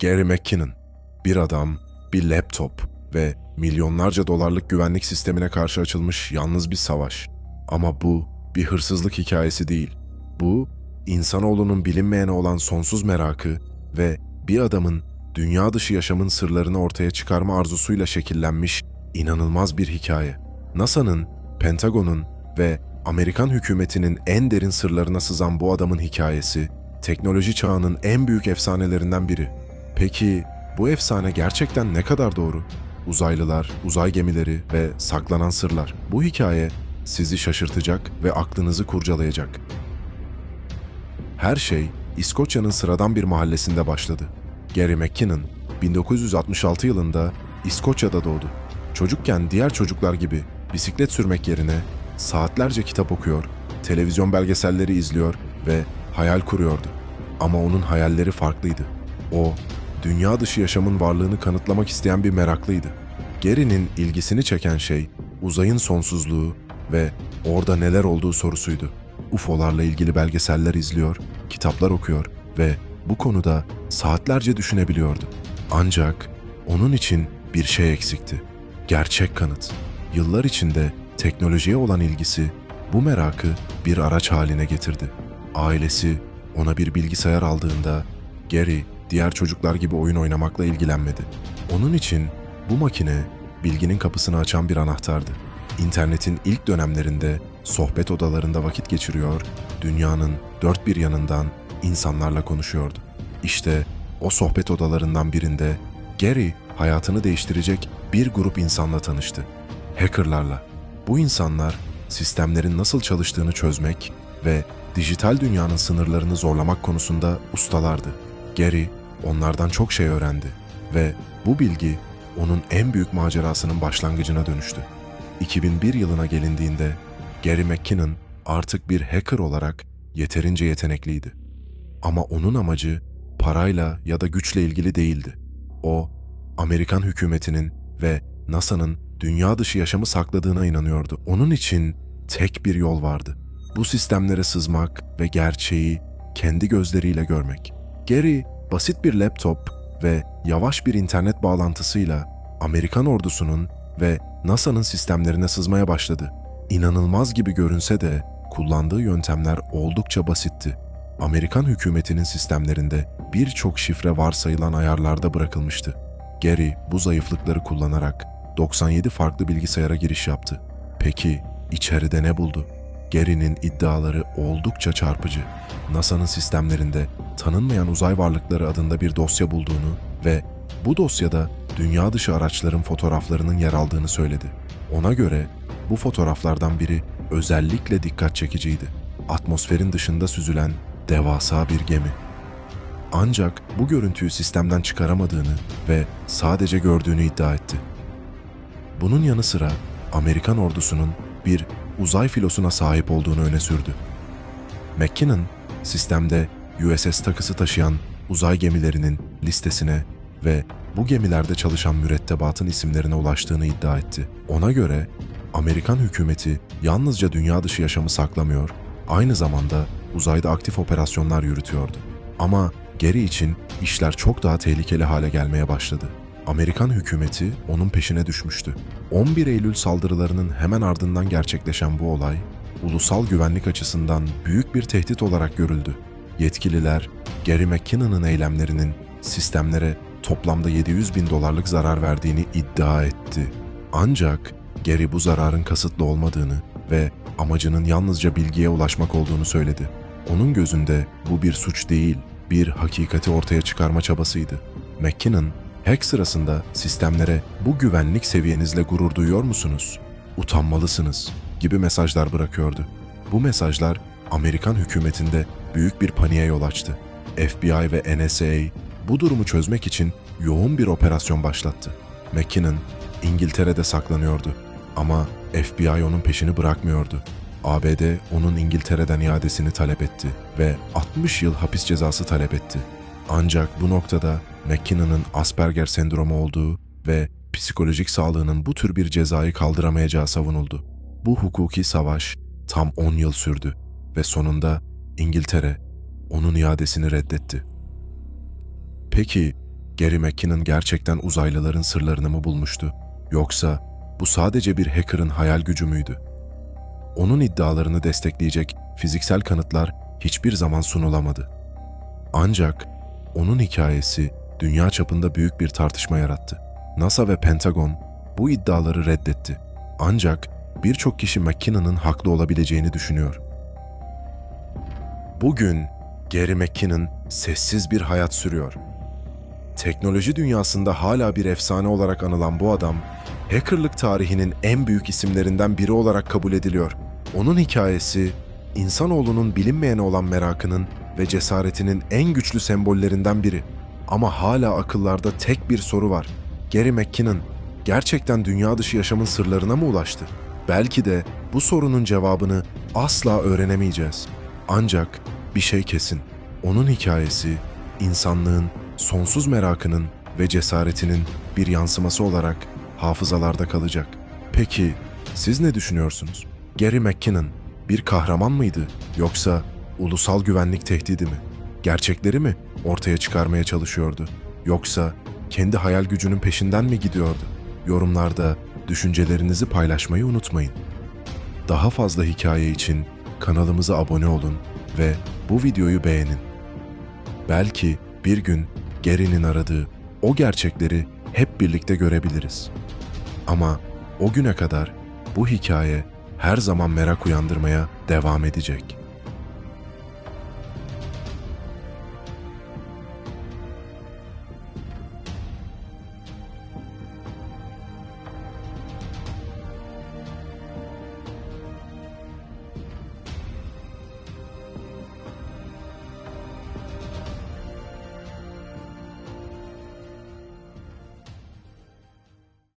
Gary McKinnon. Bir adam, bir laptop ve milyonlarca dolarlık güvenlik sistemine karşı açılmış yalnız bir savaş. Ama bu bir hırsızlık hikayesi değil. Bu, insanoğlunun bilinmeyene olan sonsuz merakı ve bir adamın dünya dışı yaşamın sırlarını ortaya çıkarma arzusuyla şekillenmiş inanılmaz bir hikaye. NASA'nın, Pentagon'un ve Amerikan hükümetinin en derin sırlarına sızan bu adamın hikayesi, teknoloji çağının en büyük efsanelerinden biri. Peki bu efsane gerçekten ne kadar doğru? Uzaylılar, uzay gemileri ve saklanan sırlar. Bu hikaye sizi şaşırtacak ve aklınızı kurcalayacak. Her şey İskoçya'nın sıradan bir mahallesinde başladı. Gary McKinnon 1966 yılında İskoçya'da doğdu. Çocukken diğer çocuklar gibi bisiklet sürmek yerine saatlerce kitap okuyor, televizyon belgeselleri izliyor ve hayal kuruyordu. Ama onun hayalleri farklıydı. O, dünya dışı yaşamın varlığını kanıtlamak isteyen bir meraklıydı. Gary'nin ilgisini çeken şey uzayın sonsuzluğu ve orada neler olduğu sorusuydu. UFO'larla ilgili belgeseller izliyor, kitaplar okuyor ve bu konuda saatlerce düşünebiliyordu. Ancak onun için bir şey eksikti. Gerçek kanıt. Yıllar içinde teknolojiye olan ilgisi bu merakı bir araç haline getirdi. Ailesi ona bir bilgisayar aldığında Gary diğer çocuklar gibi oyun oynamakla ilgilenmedi. Onun için bu makine bilginin kapısını açan bir anahtardı. İnternetin ilk dönemlerinde sohbet odalarında vakit geçiriyor, dünyanın dört bir yanından insanlarla konuşuyordu. İşte o sohbet odalarından birinde Gary hayatını değiştirecek bir grup insanla tanıştı. Hackerlarla. Bu insanlar sistemlerin nasıl çalıştığını çözmek ve dijital dünyanın sınırlarını zorlamak konusunda ustalardı. Gary onlardan çok şey öğrendi ve bu bilgi onun en büyük macerasının başlangıcına dönüştü. 2001 yılına gelindiğinde Gary McKinnon artık bir hacker olarak yeterince yetenekliydi. Ama onun amacı parayla ya da güçle ilgili değildi. O, Amerikan hükümetinin ve NASA'nın dünya dışı yaşamı sakladığına inanıyordu. Onun için tek bir yol vardı. Bu sistemlere sızmak ve gerçeği kendi gözleriyle görmek. Gary, basit bir laptop ve yavaş bir internet bağlantısıyla Amerikan ordusunun ve NASA'nın sistemlerine sızmaya başladı. İnanılmaz gibi görünse de kullandığı yöntemler oldukça basitti. Amerikan hükümetinin sistemlerinde birçok şifre varsayılan ayarlarda bırakılmıştı. Gary bu zayıflıkları kullanarak 97 farklı bilgisayara giriş yaptı. Peki içeride ne buldu? Gary'nin iddiaları oldukça çarpıcı. NASA'nın sistemlerinde tanınmayan uzay varlıkları adında bir dosya bulduğunu ve bu dosyada dünya dışı araçların fotoğraflarının yer aldığını söyledi. Ona göre bu fotoğraflardan biri özellikle dikkat çekiciydi. Atmosferin dışında süzülen devasa bir gemi. Ancak bu görüntüyü sistemden çıkaramadığını ve sadece gördüğünü iddia etti. Bunun yanı sıra Amerikan ordusunun bir uzay filosuna sahip olduğunu öne sürdü. McKinnon, sistemde USS takısı taşıyan uzay gemilerinin listesine ve bu gemilerde çalışan mürettebatın isimlerine ulaştığını iddia etti. Ona göre Amerikan hükümeti yalnızca dünya dışı yaşamı saklamıyor, aynı zamanda uzayda aktif operasyonlar yürütüyordu. Ama Gary için işler çok daha tehlikeli hale gelmeye başladı. Amerikan hükümeti onun peşine düşmüştü. 11 Eylül saldırılarının hemen ardından gerçekleşen bu olay, ulusal güvenlik açısından büyük bir tehdit olarak görüldü. Yetkililer, Gary McKinnon'ın eylemlerinin sistemlere toplamda 700 bin dolarlık zarar verdiğini iddia etti. Ancak Gary bu zararın kasıtlı olmadığını ve amacının yalnızca bilgiye ulaşmak olduğunu söyledi. Onun gözünde bu bir suç değil, bir hakikati ortaya çıkarma çabasıydı. McKinnon, hack sırasında sistemlere bu güvenlik seviyenizle gurur duyuyor musunuz? Utanmalısınız gibi mesajlar bırakıyordu. Bu mesajlar Amerikan hükümetinde büyük bir paniğe yol açtı. FBI ve NSA bu durumu çözmek için yoğun bir operasyon başlattı. McKinnon İngiltere'de saklanıyordu ama FBI onun peşini bırakmıyordu. ABD onun İngiltere'den iadesini talep etti ve 60 yıl hapis cezası talep etti. Ancak bu noktada McKinnon'ın Asperger sendromu olduğu ve psikolojik sağlığının bu tür bir cezayı kaldıramayacağı savunuldu. Bu hukuki savaş tam 10 yıl sürdü ve sonunda İngiltere onun iadesini reddetti. Peki Gary McKinnon gerçekten uzaylıların sırlarını mı bulmuştu? Yoksa bu sadece bir hacker'ın hayal gücü müydü? Onun iddialarını destekleyecek fiziksel kanıtlar hiçbir zaman sunulamadı. Ancak onun hikayesi dünya çapında büyük bir tartışma yarattı. NASA ve Pentagon bu iddiaları reddetti. Ancak birçok kişi McKinnon'ın haklı olabileceğini düşünüyor. Bugün Gary McKinnon sessiz bir hayat sürüyor. Teknoloji dünyasında hala bir efsane olarak anılan bu adam, hackerlık tarihinin en büyük isimlerinden biri olarak kabul ediliyor. Onun hikayesi, insanoğlunun bilinmeyene olan merakının ve cesaretinin en güçlü sembollerinden biri. Ama hala akıllarda tek bir soru var. Gary McKinnon gerçekten dünya dışı yaşamın sırlarına mı ulaştı? Belki de bu sorunun cevabını asla öğrenemeyeceğiz. Ancak bir şey kesin. Onun hikayesi insanlığın sonsuz merakının ve cesaretinin bir yansıması olarak hafızalarda kalacak. Peki siz ne düşünüyorsunuz? Gary McKinnon bir kahraman mıydı yoksa ulusal güvenlik tehdidi mi? Gerçekleri mi ortaya çıkarmaya çalışıyordu? Yoksa kendi hayal gücünün peşinden mi gidiyordu? Yorumlarda düşüncelerinizi paylaşmayı unutmayın. Daha fazla hikaye için kanalımıza abone olun ve bu videoyu beğenin. Belki bir gün Gary'nin aradığı o gerçekleri hep birlikte görebiliriz. Ama o güne kadar bu hikaye her zaman merak uyandırmaya devam edecek.